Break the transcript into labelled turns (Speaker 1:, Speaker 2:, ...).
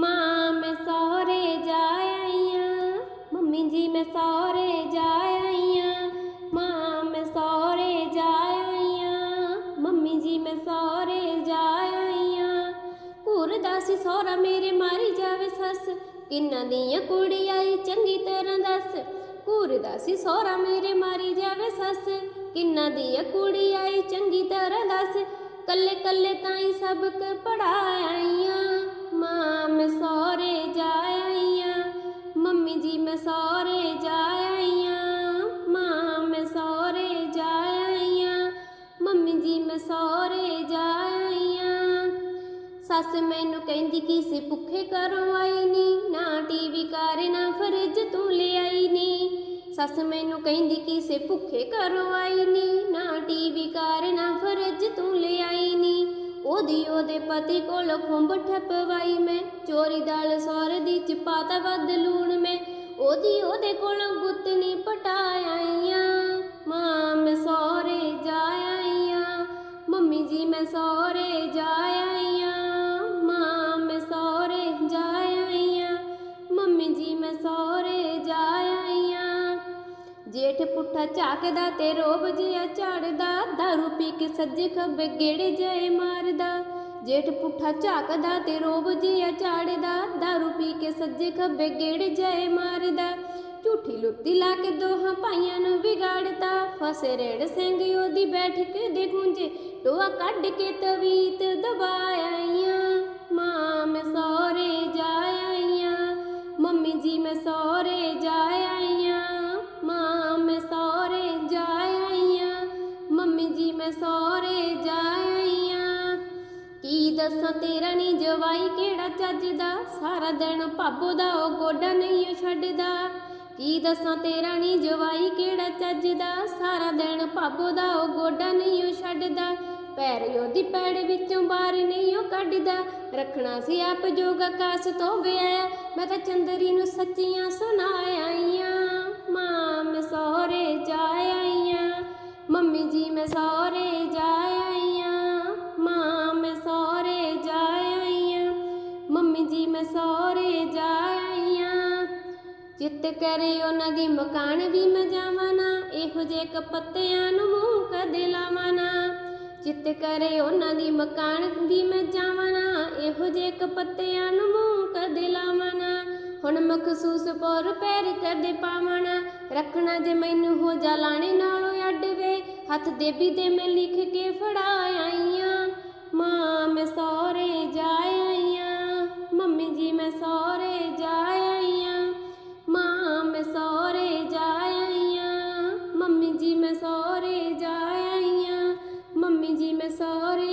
Speaker 1: ਮਾਂ ਮੈਂ ਸਹੁਰੇ ਜਾ ਆਈਆਂ, ਮੰਮੀ ਜੀ ਮੈਂ ਸਹੁਰੇ ਜਾ ਆਈਆਂ, ਮਾਂ ਮੈਂ ਸਹੁਰੇ ਜਾ ਆਈਆਂ, ਮੰਮੀ ਜੀ ਮੈਂ ਸਹੁਰੇ ਜਾ ਆਈਆਂ। ਘੂਰਦਾ ਸੀ ਸਹੁਰਾ ਮੇਰੇ ਮਾਰੀ ਜਾਵੇ ਸੱਸ, ਕਿੰਨਾ ਦੀਆਂ ਕੁੜੀ ਆਈ ਚੰਗੀ ਤਰ੍ਹਾਂ ਦੱਸ। ਘੂਰਦਾ ਸੀ ਸਹੁਰਾ ਮੇਰੇ ਮਾਰੀ ਜਾਵੇ ਸੱਸ, ਕਿੰਨਾ ਦੀਆਂ ਕੁੜੀ ਆਈ ਚੰਗੀ ਤਰ੍ਹਾਂ ਦੱਸ। ਕੱਲੇ ਕੱਲੇ ਤਾਈ ਸਬਕ ਪੜਾਈਆਂ ਸੱਸ ਮੈਨੂੰ ਕਹਿੰਦੀ ਕਿਸੇ ਭੁੱਖੇ ਘਰੋਂ ਆਈ ਨੀ, ਨਾ ਟੀਵੀ ਕਰ ਨਾ ਫਰਿੱਜ ਤੂੰ ਲਿਆਈ ਨੀ। ਸੱਸ ਮੈਨੂੰ ਕਹਿੰਦੀ ਕਿਸੇ ਭੁੱਖੇ ਘਰੋਂ ਆਈ ਨੀ, ਨਾ ਟੀਵੀ ਕਰ ਨਾ ਫਰਿੱਜ ਤੂੰ ਲਿਆਈ ਨੀ। ਉਹਦੀ ਉਹਦੇ ਪਤੀ ਕੋਲ ਖੁੰਬ ਠਪਵਾਈ ਮੈਂ, ਚੋਰੀ ਦਾਲ ਸੌਰ ਦੀ ਚ ਵੱਧ ਲੂਣ ਮੈਂ। ਉਹਦੀ ਉਹਦੇ ਕੋਲੋਂ ਗੁੱਤਨੀ ਪਟਾਈਆਂ ਪੁੱਠਾ ਝਾਕਦਾ ਤੇ ਰੋਬ ਜਿਹਾ ਝਾੜਦਾ। ਦਾਰੂ ਪੀ ਕੇ ਸੱਜੇ ਖੱਬੇ ਗੇੜੇ ਜਾਏ ਮਾਰਦਾ। ਜੇਠ ਪੁੱਠਾ ਝਾਕਦਾ ਤੇ ਰੋਬ ਜਿਹਾ ਝਾੜਦਾ। ਦਾਰੂ ਪੀ ਕੇ ਸੱਜੇ ਖੱਬੇ ਗੇੜੇ ਜਾਏ ਮਾਰਦਾ। ਝੂਠੀ ਲੁੱਤੀ ਲਾ ਕੇ ਦੋਹਾਂ ਭਾਈਆਂ ਨੂੰ ਵਿਗਾੜਤਾ ਫਸੇ ਰੇੜ ਸਿੰਘ ਉਹਦੀ ਬੈਠਕ ਦੇ ਗੁੰਜੇ। ਟੋਆ ਕੱਢ ਕੇ ਤਵੀਤ ਦਬਾ ਮੈਂ ਸਹੁਰੇ ਜਾ ਕੀ ਦੱਸਾਂ ਤੇਰਾ ਨੀ ਜਵਾਈ ਕਿਹੜਾ ਚੱਜਦਾ? ਸਾਰਾ ਦਿਨ ਭਾਬੋ ਦਾ ਉਹ ਗੋਡਾ ਨਹੀਂ ਛੱਡਦਾ। ਕੀ ਦੱਸਾਂ ਤੇਰਾ ਨੀ ਜਵਾਈ ਕਿਹੜਾ ਚੱਜਦਾ? ਸਾਰਾ ਦਿਨ ਭਾਬੋ ਦਾ ਉਹ ਗੋਡਾ ਨਹੀਂ ਓ ਛੱਡਦਾ। ਪੈਰ ਉਹਦੀ ਪੈੜ ਵਿੱਚੋਂ ਬਾਹਰ ਨਹੀਂ ਉਹ ਕੱਢਦਾ। ਰੱਖਣਾ ਸੀ ਆਪ ਜੋਗ ਆਕਾਸ ਤੋਂ ਗਿਆ ਮੈਂ ਤਾਂ ਚੰਦਰੀ ਨੂੰ ਸੱਚੀਆਂ ਸੁਣਾਇਆ ਸਹੁਰੇ ਜਾ ਚਿੱਤ ਕਰੇ ਉਹਨਾਂ ਦੀ ਮਕਾਨ ਵੀ ਮੈਂ ਨਾ ਇਹੋ ਜੇ ਕਪੱਤਿਆਂ ਨੂੰ ਮੂੰਹ ਕਦੇ ਲਾਵਾਂ ਨਾ ਚਿੱਤ ਕਰੇ ਉਹਨਾਂ ਦੀ ਮਕਾਨ ਵੀ ਮੈਂ ਨਾ ਇਹੋ ਜੇ ਕਪੱਤਿਆਂ ਨੂੰ ਮੂੰਹ ਕਦੇ ਲਾਵਾਂ ਨਾ ਹੁਣ ਮਖਸੂਸ ਪਰ ਪੈਰ ਕਦੇ ਪਾਵਾਂ ਰੱਖਣਾ ਜੇ ਮੈਨੂੰ ਹੋ ਜਾ ਲਾਣੇ ਨਾਲੋਂ ਅੱਡ ਵੇ। ਹੱਥ ਦੇਬੀ ਤੇ ਮੈਂ ਲਿਖ ਕੇ ਫੜਾ ਮੈਂ ਸਹੁਰੇ ਜਾ ਆਈਆਂ ਮੰਮੀ ਜੀ ਮੈਂ ਸਹੁਰੇ